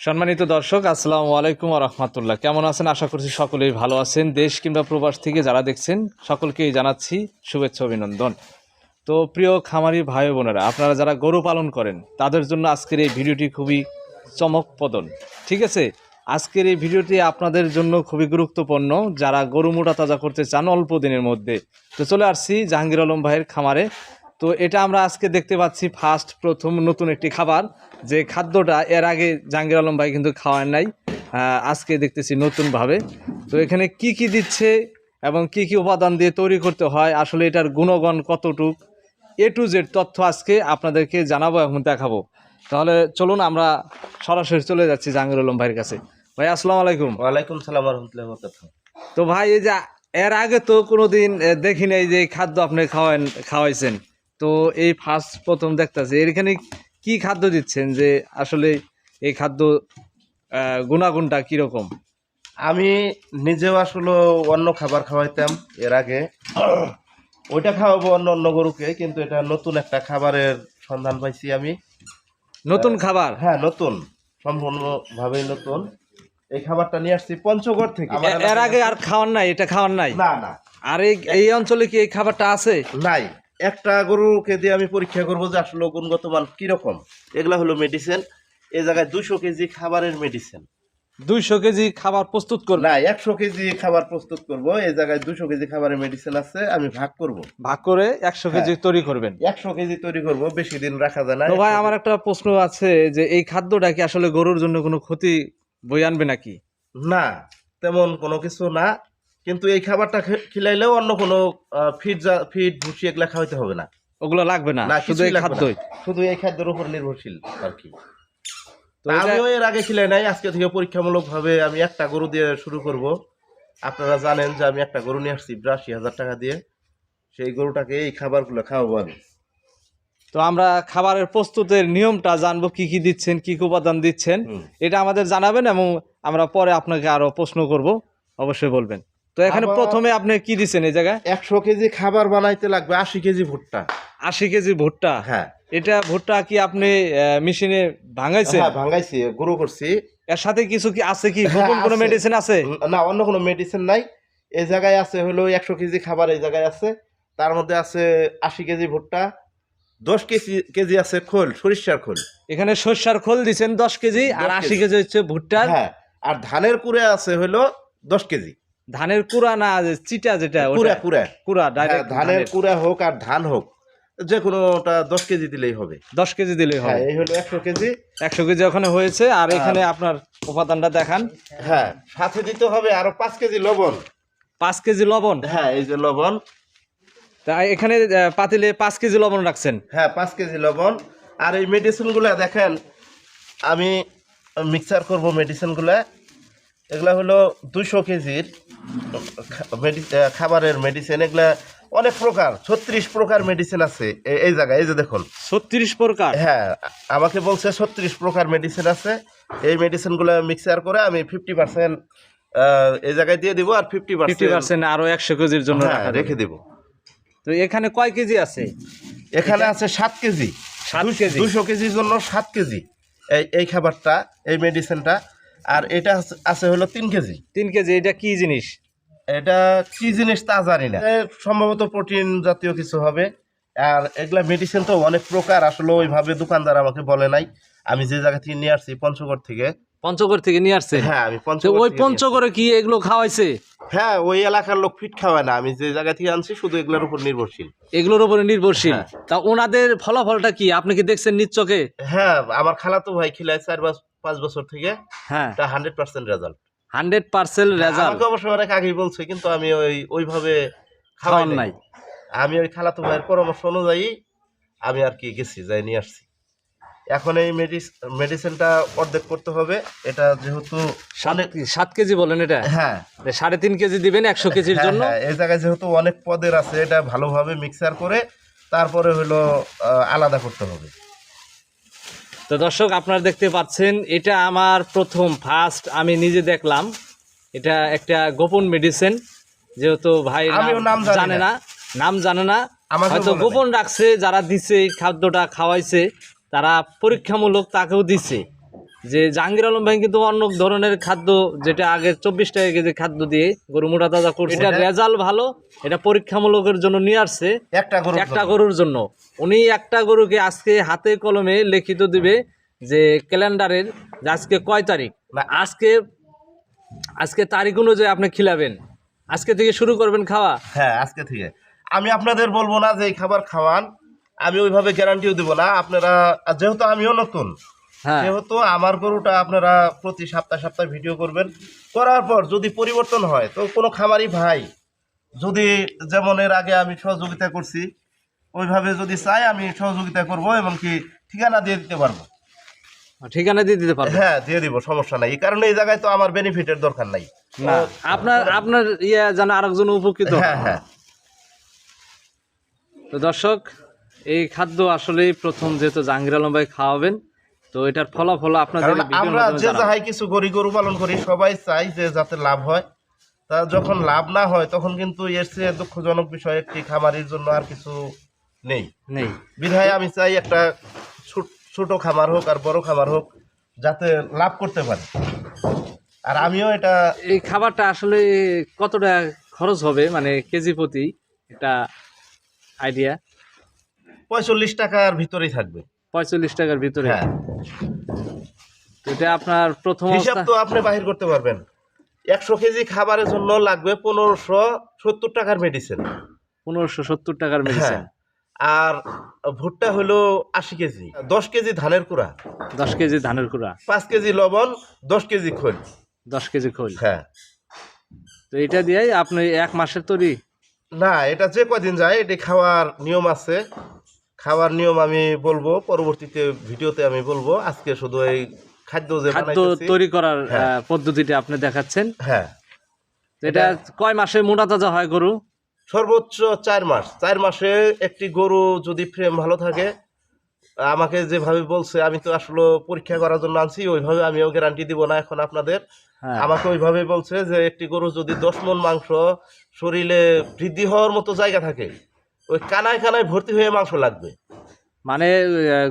সম্মানিত দর্শক, আসসালামু আলাইকুম রহমতুল্লাহ। কেমন আছেন? আশা করছি সকলেই ভালো আছেন। দেশ কিংবা প্রবাস থেকে যারা দেখছেন, সকলকেই জানাচ্ছি শুভেচ্ছা, অভিনন্দন। তো প্রিয় খামারি ভাই বোনেরা, আপনারা যারা গরু পালন করেন, তাদের জন্য আজকের এই ভিডিওটি খুবই চমকপ্রদন ঠিক আছে? আজকের এই ভিডিওটি আপনাদের জন্য খুবই গুরুত্বপূর্ণ। যারা গরু মোটা তাজা করতে চান, অল্প দিনের মধ্যে। তো চলে আসছি জাহাঙ্গীর আলম ভাইয়ের খামারে। তো এটা আমরা আজকে দেখতে পাচ্ছি ফার্স্ট প্রথম নতুন একটি খাবার। যে খাদ্যটা এর আগে জাহাঙ্গীর আলম ভাই কিন্তু খাওয়ার নাই আজকে দেখতেছি নতুনভাবে। তো এখানে কি কি দিচ্ছে এবং কি কি উপাদান দিয়ে তৈরি করতে হয় আসলে এটার গুণগণ কতটুক? এ টু জেড তথ্য আজকে আপনাদেরকে জানাব এবং দেখাবো। তাহলে চলুন আমরা সরাসরি চলে যাচ্ছি জাহাঙ্গীর আলম ভাইয়ের কাছে। ভাই আসসালামু আলাইকুম। ওয়ালাইকুম সালাম রহমতুল্লাহ তো ভাই এই যে এর আগে তো কোনোদিন দেখি নাই যে খাদ্য আপনি খাওয়ান খাওয়াইছেন। তো এই ফার্স্ট প্রথম দেখতেছি এখানে কি খাদ্য দিচ্ছেন যে আসলে এই খাদ্য গুণাগুণটা কীরকম? আমি নিজেও আসলে অন্য খাবার খাওয়াইতাম এর আগে। ওইটা খাওয়াবো অন্য অন্য গরুকে কিন্তু এটা নতুন একটা খাবারের সন্ধান পাইছি আমি। নতুন খাবার? হ্যাঁ নতুন সম্পূর্ণভাবেই নতুন। এই খাবারটা নিয়ে আসছি পঞ্চগড় থেকে। এর আগে আর খাওয়ার নাই এটা খাওয়ার নাই? না না। আর এই এই অঞ্চলে কি এই খাবারটা আছে? নাই। একটা গরুকে দিয়ে আমি পরীক্ষা করব যে আসলে গুণগত মান কীরকম। এগুলা হলো মেডিসিন এই জায়গায় দুশো কেজি খাবারের মেডিসিন দুইশো কেজি খাবার প্রস্তুত করবে? না একশো কেজি খাবার প্রস্তুত করব। এই জায়গায় দুশো কেজি খাবারের মেডিসিন আছে আমি ভাগ করব। ভাগ করে একশো কেজি তৈরি করবেন? একশো কেজি তৈরি করব বেশি দিন রাখা যায় না। ভাই আমার একটা প্রশ্ন আছে যে এই খাদ্যটা কি আসলে গরুর জন্য কোনো ক্ষতি বই আনবে নাকি? না তেমন কোনো কিছু না। কিন্তু এই খাবারটা খিলাইলেও অন্য কোনো ফিড ফিড ভুসি এগুলা খাওয়াইতে হবে না। ওগুলো লাগবে না শুধু এই খাদ্যই। শুধু এই খাদ্যের উপর নির্ভরশীল আর কি। আমিও এর আগে খিলাই নাই আজকে থেকে পরীক্ষামূলক ভাবে আমি একটা গরু দিয়ে শুরু করব। আপনারা জানেন যে আমি একটা গরু নিয়ে আসছি বিরাশি হাজার টাকা দিয়ে। সেই গরুটাকে এই খাবারগুলো খাওয়াবো আমি। তো আমরা খাবারের প্রস্তুতের নিয়মটা জানব কি কি দিচ্ছেন কি কি উপাদান দিচ্ছেন। এটা আমাদের জানাবেন এবং আমরা পরে আপনাকে আরও প্রশ্ন করব। অবশ্যই বলবেন। তো এখানে প্রথমে আপনি কি দিচ্ছেন এই জায়গায়? একশো কেজি খাবার বানাইতে লাগবে আশি কেজি ভুট্টা। আশি কেজি ভুট্টা? হ্যাঁ। এটা ভুট্টা কি আপনি মেশিনে ভাঙাইছেন? হ্যাঁ ভাঙাইছি গুঁড়ো করছি। এর সাথে কিছু কি আছে কি? হ্যাঁ, নতুন কোনো মেডিসিন আছে? না অন্য কোনো মেডিসিন নাই। এই জায়গায় আছে হলো একশো কেজি খাবার এই জায়গায় আছে। তার মধ্যে আছে আশি কেজি ভুট্টা দশ কেজি কেজি আছে খোল সরিষার খোল। এখানে সর্ষার খোল দিচ্ছেন দশ কেজি আর আশি কেজি। কেজি হচ্ছে ভুট্টা হ্যাঁ আর ধানের কুড়ে আছে হলো দশ কেজি। ধানের কুড়া না চিটা যেটা কুড়া কুড়া। কুড়া হ্যাঁ, ডাইরেক্ট ধানের। কুড়া হোক আর ধান হোক যে কোনোটা দশ কেজি দিলেই হবে। দশ কেজি দিলেই হ্যাঁ হবে। এই হলো একশো কেজি। একশো কেজি ওখানে হয়েছে আর এখানে আপনার উপাদানটা দেখান। হ্যাঁ সাথে দিতে হবে আরও পাঁচ কেজি লবণ। পাঁচ কেজি লবণ? হ্যাঁ এই যে লবণ। তা এখানে পাতিলে পাঁচ কেজি লবণ রাখছেন? হ্যাঁ পাঁচ কেজি লবণ। আর এই মেডিসিনগুলো দেখেন আমি মিক্সার করব মেডিসিনগুলো এগুলা হলো দুশো কেজির খাবারের মেডিসিন এগুলা অনেক প্রকার ছত্রিশ প্রকার মেডিসিন আছে এই জায়গায় এই যে দেখুন। ছত্রিশ প্রকার? হ্যাঁ আমাকে বলছে ছত্রিশ প্রকার মেডিসিন আছে এই মেডিসিনগুলো মিক্সার করে আমি ফিফটি পার্সেন্ট এই জায়গায় দিয়ে দিব আর ফিফটি ফিফটি পার্সেন্ট আরও একশো কেজির জন্য হ্যাঁ, রেখে। দিব। তো এখানে কয় কেজি আছে? এখানে আছে সাত কেজি। সাত কেজি। দুশো কেজির জন্য সাত কেজি। এই এই খাবারটা এই মেডিসিনটা আর এটা আছে- হলো তিন কেজি। তিন কেজি এটা কি জিনিস? এটা কি জিনিস তা জানি না। সম্ভবত প্রোটিন জাতীয় কিছু হবে। আর এগুলা মেডিসিন তো অনেক প্রকার আসলে ওইভাবে দোকানদার আমাকে বলে নাই। আমি যে জায়গা থেকে নিয়ে আসছি পঞ্চগড় থেকে। পঞ্চগড় থেকে নিয়ে আসছে? হ্যাঁ আমি পঞ্চগড় ওই পঞ্চগড়ে কি এগুলো খাওয়াইছে? হ্যাঁ ওই এলাকার লোক ফিট খাওয়ায় না। আমি যে জায়গা থেকে আনছি শুধু এগুলোর উপর নির্ভরশীল। এগুলোর উপরে নির্ভরশীল। হ্যাঁ। তা ওনাদের ফলাফলটা কি? আপনি কি দেখছেন নিচ্চকে হ্যাঁ আমার খালাতো ভাই খিলায় চার পাঁচ বছর থেকে হ্যাঁ। এটা hundred percent result hundred percent result আমাকে অবশ্য অনেক আগেই বলছে কিন্তু আমি ওই ওইভাবে খাওয়ান নাই। আমি ওই খালাতো ভাইয়ের পরামর্শ অনুযায়ী আমি আর কি গেছি যাই নিয়ে আসছি। এখন এই মেডিসিনটা অর্ধেক করতে হবে। এটা যেহেতু সাত কেজি বলেন এটা? হ্যাঁ। সাড়ে তিন কেজি দিবেন একশো কেজির হ্যাঁ, জন্য? হ্যাঁ, এই জায়গায় যেহেতু অনেক পদের আছে এটা ভালোভাবে মিক্সার করে তারপরে হলো আলাদা করতে হবে। তো দর্শক আপনারা দেখতে পাচ্ছেন এটা আমার প্রথম ফার্স্ট আমি নিজে দেখলাম। এটা একটা গোপন মেডিসিন যেহেতু ভাই জানি না। না নাম জানে না। হয়তো গোপন রাখছে যারা দিছে এই খাদ্যটা খাওয়াইছে তারা পরীক্ষামূলক তাকেও দিছে। যে জাহাঙ্গীর আলম ভাই কিন্তু অন্য ধরনের খাদ্য যেটা আগে চব্বিশ টাকা কেজি খাদ্য দিয়ে গরু মোটা তাজা করছে। এটা রেজাল্ট ভালো এটা পরীক্ষামূলকের জন্য নিয়ে আসছে। একটা গরুর জন্য। উনি একটা গরুকে আজকে হাতে কলমে লিখিত দিবে যে ক্যালেন্ডারের যে আজকে কয় তারিখ। আজকে আজকে তারিখ অনুযায়ী আপনি খিলাবেন। আজকে থেকে শুরু করবেন খাওয়া। হ্যাঁ আজকে থেকে। আমি আপনাদের বলব না যে এই খাবার খাওয়ান। আমি ওইভাবে গ্যারান্টিও দিব না। আপনারা যেহেতু আমিও নতুন হ্যাঁ। যেহেতু আমার গরুটা আপনারা প্রতি সপ্তাহে সপ্তাহে ভিডিও করবেন। করার পর যদি পরিবর্তন হয় তো কোনো খামারি ভাই যদি যেমন এর আগে আমি সহযোগিতা করছি ওইভাবে যদি চাই আমি সহযোগিতা করব এমনকি ঠিকানা দিয়ে দিতে পারব। ঠিকানা দিয়ে দিতে পারব? হ্যাঁ দিয়ে দিব সমস্যা নাই। এই কারণে এই জায়গায় তো আমার বেনিফিটের দরকার নাই। না আপনার আপনার ইয়ে যেন আরেকজন উপকৃত হ্যাঁ। হ্যাঁ তো দর্শক এই খাদ্য আসলে প্রথম যেহেতু জাহাঙ্গীর আলম ভাই খাওয়াবেন তো এটার ফলাফল আপনাদের আমরা যে। যাহাই কিছু গরি গরু পালন করি সবাই চাই যে যাতে লাভ হয়। তা যখন লাভ না হয় তখন কিন্তু এর চেয়ে দুঃখজনক বিষয় একটি খামারির জন্য আর কিছু নেই। নেই। বিধায় আমি চাই একটা ছোট- ছোট খামার হোক আর বড় খামার হোক যাতে লাভ করতে পারে। আর আমিও এটা এই খাবারটা আসলে কতটা খরচ হবে? মানে কেজি প্রতি এটা আইডিয়া পঁয়তাল্লিশ টাকার ভিতরেই থাকবে। পঁয়তাল্লিশ টাকার ভিতরে। হ্যাঁ। এটা আপনার প্রথম হিসাব তো আপনি বাহির করতে পারবেন। একশো কেজি খাবারের জন্য লাগবে পনেরোশো সত্তর টাকার মেডিসিন পনেরোশো সত্তর টাকার মেডিসিন হ্যাঁ। আর ভুট্টা হলো আশি কেজি। দশ কেজি ধানের কুড়া। দশ কেজি ধানের কুড়া। পাঁচ কেজি লবণ দশ কেজি খোল। দশ কেজি খোল। হ্যাঁ। তো এটা দিয়েই আপনি এক মাসের তৈরি? না এটা যে কদিন যায় এটি খাওয়ার নিয়ম আছে। খাওয়ার নিয়ম আমি বলব পরবর্তীতে ভিডিওতে আমি বলব আজকে শুধু এই খাদ্য যে খাদ্য তৈরি করার হ্যাঁ। পদ্ধতিটা আপনি দেখাচ্ছেন। হ্যাঁ। এটা কয় মাসে মোটা তাজা হয় গরু? সর্বোচ্চ চার মাস। চার মাসে একটি গরু যদি ফ্রেম ভালো থাকে আমাকে যেভাবে বলছে আমি তো আসলে পরীক্ষা করার জন্য আনছি ওইভাবে আমিও গ্যারান্টি দিব না এখন আপনাদের। হ্যাঁ। আমাকে ওইভাবে বলছে যে একটি গরু যদি দশ মন মাংস শরীরে বৃদ্ধি হওয়ার মতো জায়গা থাকে ওই কানায় কানায় ভর্তি হয়ে মাংস লাগবে। মানে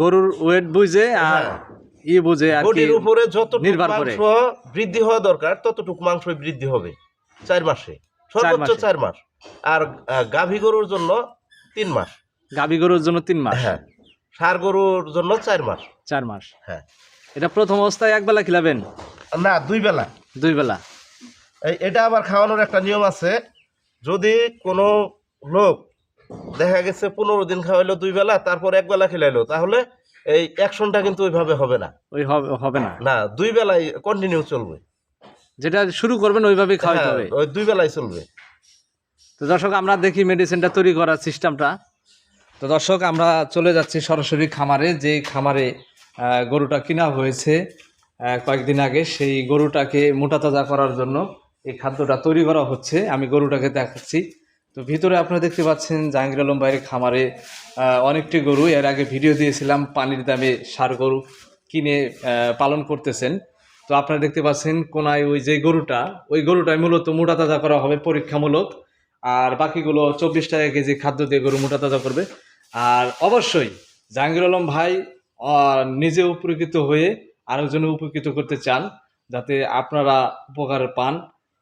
গরুর ওয়েট বুঝে আর হ্যাঁ। ই বুঝে আর কি উপরে যত নির্ভর করে। মাংস বৃদ্ধি হওয়া দরকার ততটুকু মাংস বৃদ্ধি হবে। চার মাসে। সর্বোচ্চ চার মাস। আর গাভী গরুর জন্য তিন মাস। গাবি গরুর জন্য তিন মাস? হ্যাঁ। ষাঁড় গরুর জন্য চার মাস। চার মাস। হ্যাঁ। এটা প্রথম অবস্থায় এক বেলা খিলাবেন? না দুই বেলা। দুই বেলা। এটা আবার খাওয়ানোর একটা নিয়ম আছে। যদি কোনো লোক দেখা গেছে পনেরো দিন খাওয়াইলো দুই বেলা তারপর এক বেলা খেলাইলো। তাহলে এই অ্যাকশনটা কিন্তু ওইভাবে হবে না। ওই হবে হবে না। না দুই বেলায় কন্টিনিউ চলবে। যেটা শুরু করবেন ওইভাবেই খাওয়াইতে হ্যাঁ, হবে। ওই দুই বেলায় চলবে। তো দর্শক আমরা দেখি মেডিসিনটা তৈরি করার সিস্টেমটা তো দর্শক আমরা চলে যাচ্ছি সরাসরি খামারে। যে খামারে আহ, গরুটা কিনা হয়েছে কয়েকদিন আগে সেই গরুটাকে মোটা তাজা করার জন্য এই খাদ্যটা তৈরি করা হচ্ছে। আমি গরুটাকে দেখাচ্ছি। তো ভিতরে আপনারা দেখতে পাচ্ছেন জাহাঙ্গীর আলম ভাইয়ের খামারে অনেকটি গরু। এর আগে ভিডিও দিয়েছিলাম পানির দামে সার গরু কিনে পালন করতেছেন। তো আপনারা দেখতে পাচ্ছেন কোনায় ওই যে গরুটা, ওই গরুটাই মূলত মোটা তাজা করা হবে পরীক্ষামূলক। আর বাকিগুলো চব্বিশ টাকা কেজি খাদ্য দিয়ে গরু মোটা তাজা করবে। আর অবশ্যই জাহাঙ্গীর আলম ভাই নিজে উপকৃত হয়ে আরেকজনে উপকৃত করতে চান যাতে আপনারা উপকার পান।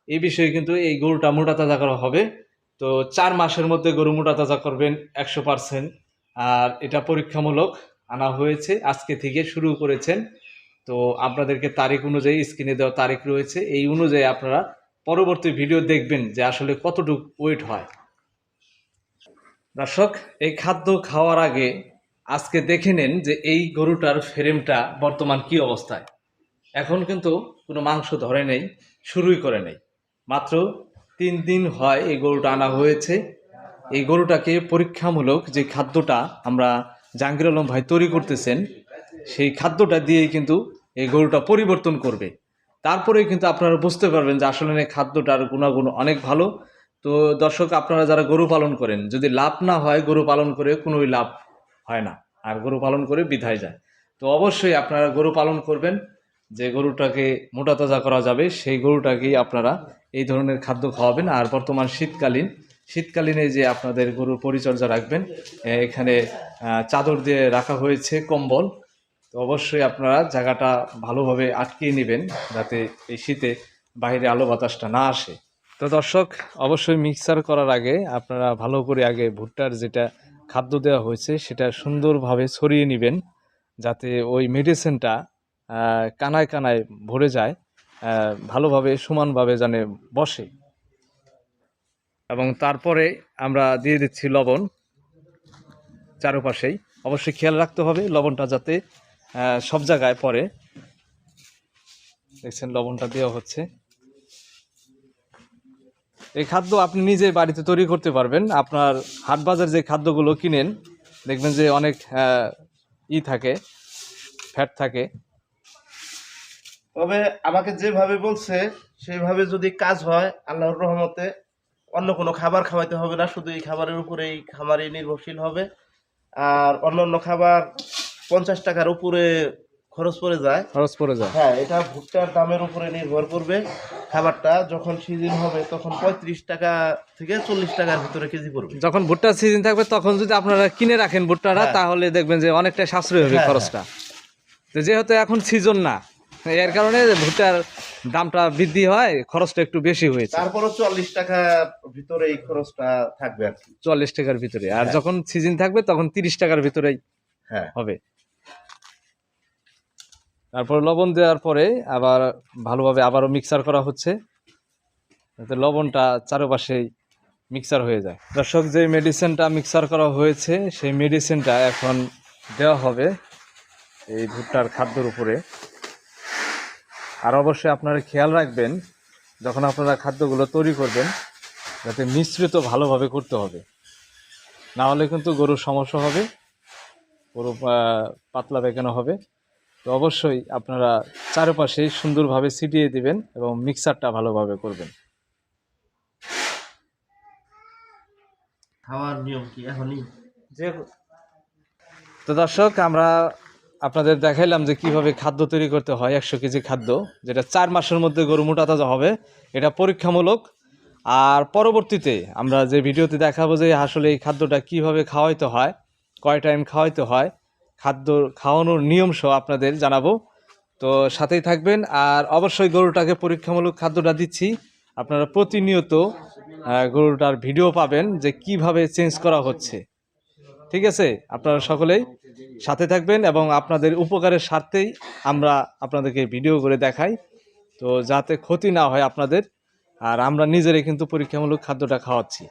এই বিষয়ে কিন্তু এই গরুটা মোটা তাজা করা হবে। তো চার মাসের মধ্যে গরু মোটা তাজা করবেন একশো পার্সেন্ট। আর এটা পরীক্ষামূলক আনা হয়েছে, আজকে থেকে শুরু করেছেন। তো আপনাদেরকে তারিখ অনুযায়ী স্ক্রিনে দেওয়া তারিখ রয়েছে, এই অনুযায়ী আপনারা পরবর্তী ভিডিও দেখবেন যে আসলে কতটুকু ওয়েট হয়। দর্শক, এই খাদ্য খাওয়ার আগে আজকে দেখে নেন যে এই গরুটার ফ্রেমটা বর্তমান কি অবস্থায়। এখন কিন্তু কোনো মাংস ধরে নেই, শুরুই করে নেই। মাত্র তিন দিন হয় এই গরুটা আনা হয়েছে। এই গরুটাকে পরীক্ষামূলক যে খাদ্যটা আমরা জাহাঙ্গীর আলম ভাই তৈরি করতেছেন, সেই খাদ্যটা দিয়েই কিন্তু এই গরুটা পরিবর্তন করবে। তারপরে কিন্তু আপনারা বুঝতে পারবেন যে আসলে এই খাদ্যটার গুণাগুণ অনেক ভালো। তো দর্শক, আপনারা যারা গরু পালন করেন, যদি লাভ না হয় গরু পালন করে, কোনোই লাভ হয় না। আর গরু পালন করে বিধায় যায়। তো অবশ্যই আপনারা গরু পালন করবেন। যে গরুটাকে মোটা তাজা করা যাবে, সেই গরুটাকেই আপনারা এই ধরনের খাদ্য খাওয়াবেন। আর বর্তমান শীতকালীন, শীতকালীনে যে আপনাদের গরুর পরিচর্যা রাখবেন এখানে চাদর দিয়ে রাখা হয়েছে কম্বল। তো অবশ্যই আপনারা জায়গাটা ভালোভাবে আটকিয়ে নেবেন যাতে এই শীতে বাইরে আলো বাতাসটা না আসে। তো দর্শক, অবশ্যই মিক্সার করার আগে আপনারা ভালো করে আগে ভুট্টার যেটা খাদ্য দেওয়া হয়েছে, সেটা সুন্দরভাবে ছড়িয়ে নেবেন, যাতে ওই মেডিসিনটা কানায় কানায় ভরে যায় ভালোভাবে, সমানভাবে জানে বসে। এবং তারপরে আমরা দিয়ে দিচ্ছি লবণ চারপাশেই। অবশ্যই খেয়াল রাখতে হবে লবণটা যাতে সব জায়গায় পড়ে। দেখছেন লবণটা দেওয়া হচ্ছে। এই খাদ্য আপনি নিজে বাড়িতে তৈরি করতে পারবেন। আপনার হাট বাজার যে খাদ্যগুলো কিনেন, দেখবেন যে অনেক ই থাকে ফ্যাট থাকে। তবে আমাকে যেভাবে বলছে সেভাবে যদি কাজ হয় আল্লাহর রহমতে অন্য কোনো খাবার খাওয়াইতে হবে না শুধু এই খাবারের উপরেই খামারই নির্ভরশীল হবে। আর অন্য অন্য খাবার পঞ্চাশ টাকার উপরে খরচ পড়ে যায়। খরচ পড়ে যায়। হ্যাঁ এটা ভুট্টার দামের উপরে নির্ভর করবে খাবারটা। যখন সিজন হবে তখন পঁয়ত্রিশ টাকা থেকে চল্লিশ টাকার ভিতরে কেজি পড়বে। যখন ভুট্টার সিজন থাকবে তখন যদি আপনারা কিনে রাখেন ভুট্টাটা হ্যাঁ। তাহলে দেখবেন যে অনেকটা সাশ্রয় হবে হ্যাঁ, খরচটা। তো যেহেতু এখন সিজন না এর কারণে ভুট্টার দামটা বৃদ্ধি হয় খরচটা একটু বেশি হয়েছে। তারপরও চল্লিশ টাকা ভিতরে এই খরচটা থাকবে আর কি। চল্লিশ টাকার ভিতরে। আর হ্যাঁ। যখন সিজন থাকবে তখন তিরিশ টাকার ভিতরেই হ্যাঁ। হবে। তারপর লবণ দেওয়ার পরে আবার ভালোভাবে আবারও মিক্সার করা হচ্ছে। যাতে লবণটা চারপাশেই মিক্সার হয়ে যায়। দর্শক যে মেডিসিনটা মিক্সার করা হয়েছে সেই মেডিসিনটা এখন দেওয়া হবে এই ভুট্টার খাদ্যর উপরে। আর অবশ্যই আপনারা খেয়াল রাখবেন যখন আপনারা খাদ্যগুলো তৈরি করবেন যাতে মিশ্রিত ভালোভাবে করতে হবে। না হলে কিন্তু গরুর সমস্যা হবে আহ, পাতলা বেঁকানো হবে। তো অবশ্যই আপনারা চারপাশে সুন্দরভাবে ছিটিয়ে দিবেন এবং মিক্সারটা ভালোভাবে করবেন। খাওয়ার নিয়ম কি এখনই? যে তো দর্শক আমরা আপনাদের দেখাইলাম যে কীভাবে খাদ্য তৈরি করতে হয়, একশো কেজি খাদ্য, যেটা চার মাসের মধ্যে গরু মোটা তাজা হবে। এটা পরীক্ষামূলক। আর পরবর্তীতে আমরা যে ভিডিওতে দেখাবো যে আসলে এই খাদ্যটা কীভাবে খাওয়াইতে হয়, কয় টাইম খাওয়াইতে হয়, খাদ্য খাওয়ানোর নিয়ম সহ আপনাদের জানাব। তো সাথেই থাকবেন। আর অবশ্যই গরুটাকে পরীক্ষামূলক খাদ্যটা দিচ্ছি। আপনারা প্রতিনিয়ত গরুটার ভিডিও পাবেন যে কীভাবে চেঞ্জ করা হচ্ছে। ঠিক আছে? আপনারা সকলেই সাথে থাকবেন এবং আপনাদের উপকারের স্বার্থেই আমরা আপনাদেরকে ভিডিও করে দেখাই। তো যাতে ক্ষতি না হয় আপনাদের, আর আমরা নিজেরাই কিন্তু পরীক্ষামূলক খাদ্যটা খাওয়াচ্ছি।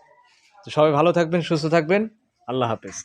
তো সবাই ভালো থাকবেন, সুস্থ থাকবেন। আল্লাহ হাফেজ।